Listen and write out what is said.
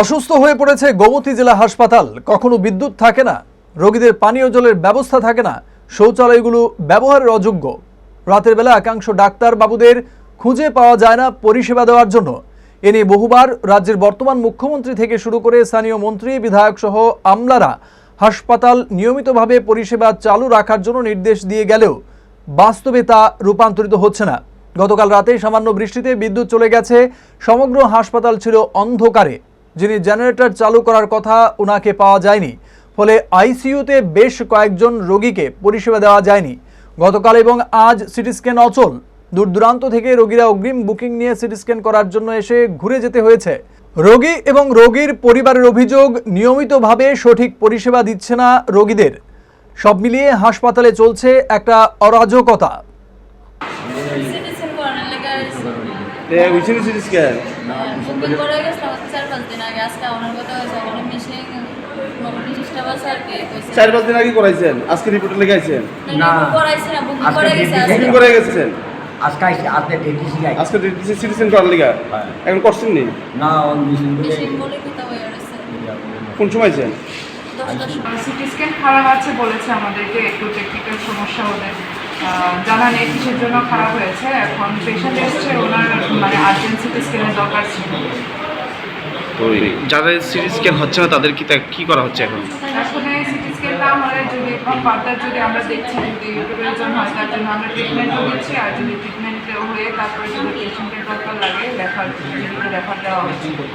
অসুস্থ হয়ে পড়েছে গোমতী জেলা হাসপাতাল। কখনো বিদ্যুৎ থাকে না, রোগীদের পানীয় জলের ব্যবস্থা থাকে না, শৌচালয়গুলো ব্যবহারের অযোগ্য। রাতের বেলা একাংশ ডাক্তার বাবুদের খুঁজে পাওয়া যায় না পরিষেবা দেওয়ার জন্য। এ নিয়ে বহুবার রাজ্যের বর্তমান মুখ্যমন্ত্রী থেকে শুরু করে স্থানীয় মন্ত্রী, বিধায়ক সহ আমলারা হাসপাতাল নিয়মিতভাবে পরিষেবা চালু রাখার জন্য নির্দেশ দিয়ে গেলেও বাস্তবে তা রূপান্তরিত হচ্ছে না। গতকাল রাতে সামান্য বৃষ্টিতে বিদ্যুৎ চলে গেছে, সমগ্র হাসপাতাল ছিল অন্ধকারে। যিনি জেনারেটর চালু করার কথা ওনাকে পাওয়া যায়নি। ফলে আইসিইউতে বেশ কয়েকজন রোগীকে পরিষেবা দেওয়া যায়নি। গতকাল এবং আজ সিটি স্ক্যান অচল। দূর দূরান্ত থেকে রোগীরা অগ্রিম বুকিং নিয়ে সিটি স্ক্যান করার জন্য এসে ঘুরে যেতে হয়েছে। রোগী এবং রোগীর পরিবারের অভিযোগ, নিয়মিতভাবে সঠিক পরিষেবা দিচ্ছে না রোগীদের। সব মিলিয়ে হাসপাতালে চলছে একটা অরাজকতা। উইচিনি করে গেছিলাম চার পাঁচ দিন আগে। কি করাইছেন? আজকে রিপোর্টে লেগে আইছেন না বুকিং আজকে করে গেছে বুকিং করে গেছেন? আজকে আজকে ডেটি আজকে করার লেগে? হ্যাঁ। এখন করছেন নি? না ওই মেশিন মিশিং বলে কোন সময় দশ সিটি স্ক্যান খারাপ আছে বলেছে আমাদেরকে একটু টেকনিক্যাল সমস্যা হলে। আহ, জানা নেই কিসের জন্য খারাপ হয়েছে? এখন পেশেন্ট এসছে ওনার মানে আর্জেন্সিতে স্ক্যানের দরকার ছিল। যাদের সিটি স্ক্যান হচ্ছে না তাদের কি কি করা হচ্ছে এখন? এখন সিটি স্ক্যান না হলে যদি ফার্দার যদি আমরা দেখছি যদি প্রয়োজন হয় তার জন্য আমরা ট্রিটমেন্টও দিচ্ছি আর যদি ট্রিটমেন্ট হয়ে তারপরে যদি পেশেন্টের দরকার লাগে রেফার রেফার দেওয়া হচ্ছে।